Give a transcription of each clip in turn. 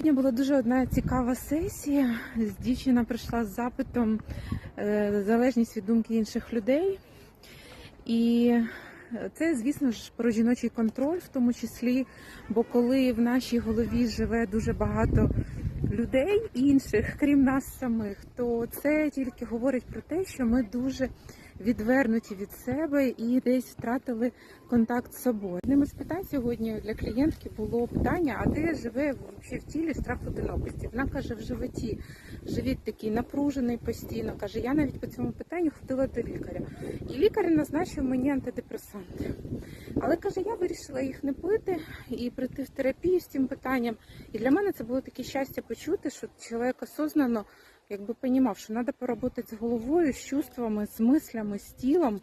Сьогодні була дуже одна цікава сесія. Дівчина прийшла з запитом е, залежність від думки інших людей. І це, звісно ж, про жіночий контроль, в тому числі, бо коли в нашій голові живе дуже багато людей інших, крім нас самих, то це тільки говорить про те, що ми дуже відвернуті від себе і десь втратили контакт з собою. Одним із питань сьогодні для клієнтки було питання: а де живе в тілі страх одинокості? Вона каже, в животі живіт такий напружений постійно. каже, я навіть по цьому питанню ходила до лікаря, і лікар назначив мені антидепресанти. Але каже, я вирішила їх не пити і прийти в терапію з цим питанням. І для мене це було таке щастя почути, що чоловік осознано якби розумів, що треба поработати з головою, з чувствами, з мислями, з тілом.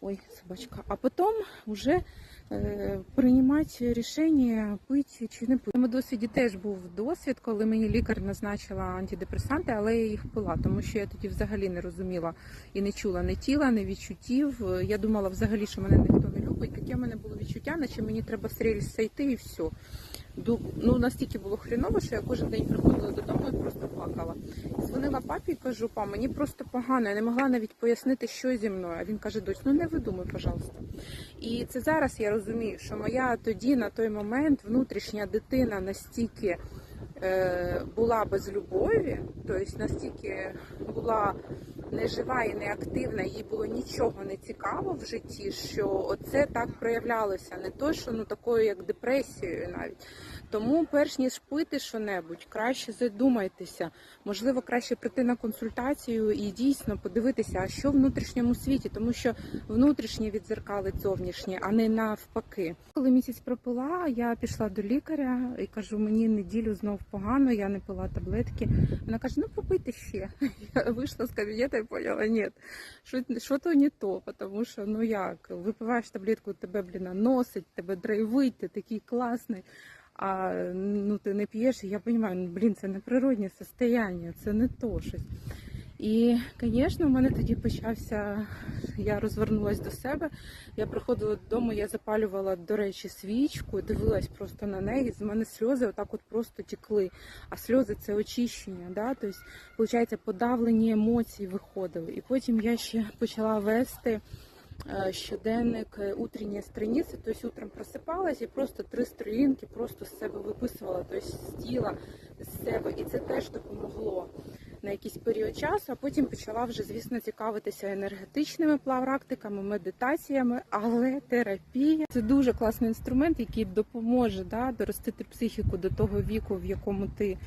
Ой, собачка. А потім вже е, приймати рішення, пити чи не пити. У моєму досвіді теж був досвід, коли мені лікар назначила антидепресанти, але я їх пила, тому що я тоді взагалі не розуміла і не чула ні тіла, ні відчуттів. Я думала взагалі, що мене ніхто не любить. Таке в мене було відчуття, наче мені треба з рельс зайти і все. Ну, настільки було хріново, що я кожен день приходила додому і просто плакала. Дзвонила папі і кажу, па, мені просто погано, я не могла навіть пояснити, що зі мною. А він каже, дочь, ну не видумуй, пожалуйста. І це зараз я розумію, що моя тоді на той момент внутрішня дитина настільки е, була без любові, тобто настільки була нежива і неактивна, їй було нічого не цікаво в житті, що оце так проявлялося. Не то, що ну такою, як депресією навіть. Тому, перш ніж пити що-небудь, краще задумайтеся. Можливо, краще прийти на консультацію і дійсно подивитися, а що в внутрішньому світі, тому що внутрішнє відзеркалить зовнішнє, а не навпаки. Коли місяць пропила, я пішла до лікаря і кажу, мені неділю знов погано, я не пила таблетки. Вона каже: ну попийте ще. Я вийшла з кабінету і поняла, ні, що, що то не то, тому що ну як, випиваєш таблетку, тебе блін носить, тебе драйвить, ти такий класний. А ну ти не п'єш, я розумію, ну блін, це не природне состояння, це не то щось. І, звісно, в мене тоді почався. Я розвернулася до себе. Я приходила додому, я запалювала, до речі, свічку, дивилась просто на неї. З мене сльози отак от просто тікли. А сльози це очищення. Да? Тобто, виходить, подавлені емоції виходили. І потім я ще почала вести е, щоденник е, утренньої страниці, тобто утром просипалась і просто три сторінки просто з себе виписувала, тобто з тіла, з себе. І це теж допомогло на якийсь період часу, а потім почала вже, звісно, цікавитися енергетичними практиками, медитаціями, але терапія це дуже класний інструмент, який допоможе да, доростити психіку до того віку, в якому ти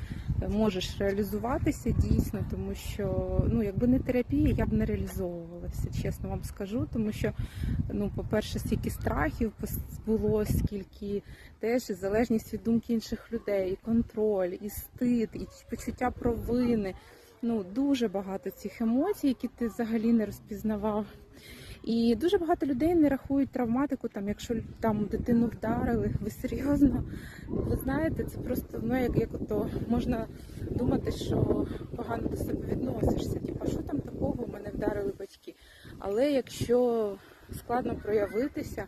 можеш реалізуватися дійсно, тому що ну, якби не терапія, я б не реалізовувалася, чесно вам скажу, тому що, ну, по-перше, стільки страхів було, скільки теж і залежність від думки інших людей, і контроль, і стид, і почуття провини. Ну, дуже багато цих емоцій, які ти взагалі не розпізнавав. І дуже багато людей не рахують травматику, там, якщо там дитину вдарили, ви серйозно. Ви знаєте, це просто ну, як, як ото можна думати, що погано до себе відносишся. Типа, що там такого в мене вдарили батьки. Але якщо складно проявитися,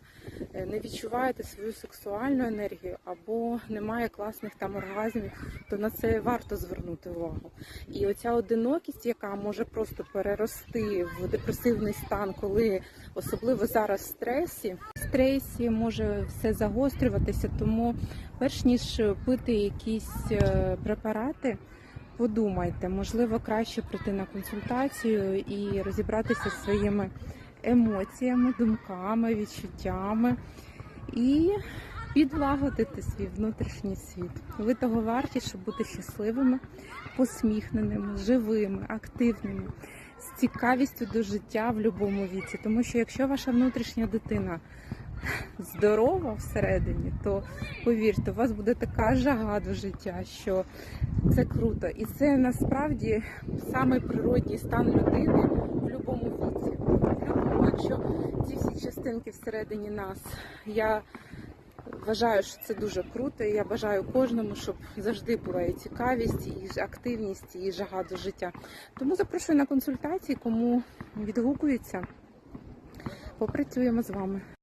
е, не відчуваєте свою сексуальну енергію або немає класних там оргазмів, то на це варто звернути увагу. І оця одинокість, яка може просто перерости в депресивний стан, коли особливо зараз в стресі, в стресі може все загострюватися, тому перш ніж пити якісь е, препарати. Подумайте, можливо, краще прийти на консультацію і розібратися зі своїми емоціями, думками, відчуттями і підлагодити свій внутрішній світ. Ви того варті, щоб бути щасливими, посміхненими, живими, активними, з цікавістю до життя в будь-якому віці. Тому що якщо ваша внутрішня дитина здорова всередині, то повірте, у вас буде така жага до життя, що це круто. І це насправді самий природній стан людини в будь-якому віці. В якщо ці всі частинки всередині нас, я вважаю, що це дуже круто. І я бажаю кожному, щоб завжди була і цікавість, і активність, і жага до життя. Тому запрошую на консультації, кому відгукується. Попрацюємо з вами.